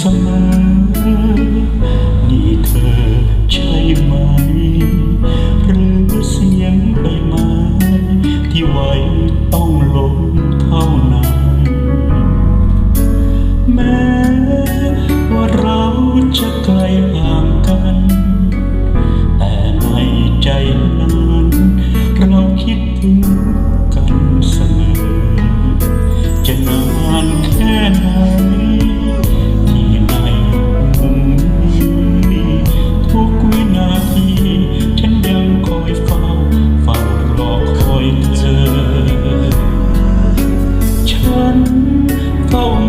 เสมอ นี่เธอใช่ไหม หรือเสียงใบไม้ที่ไว้ต้องลง vẫn không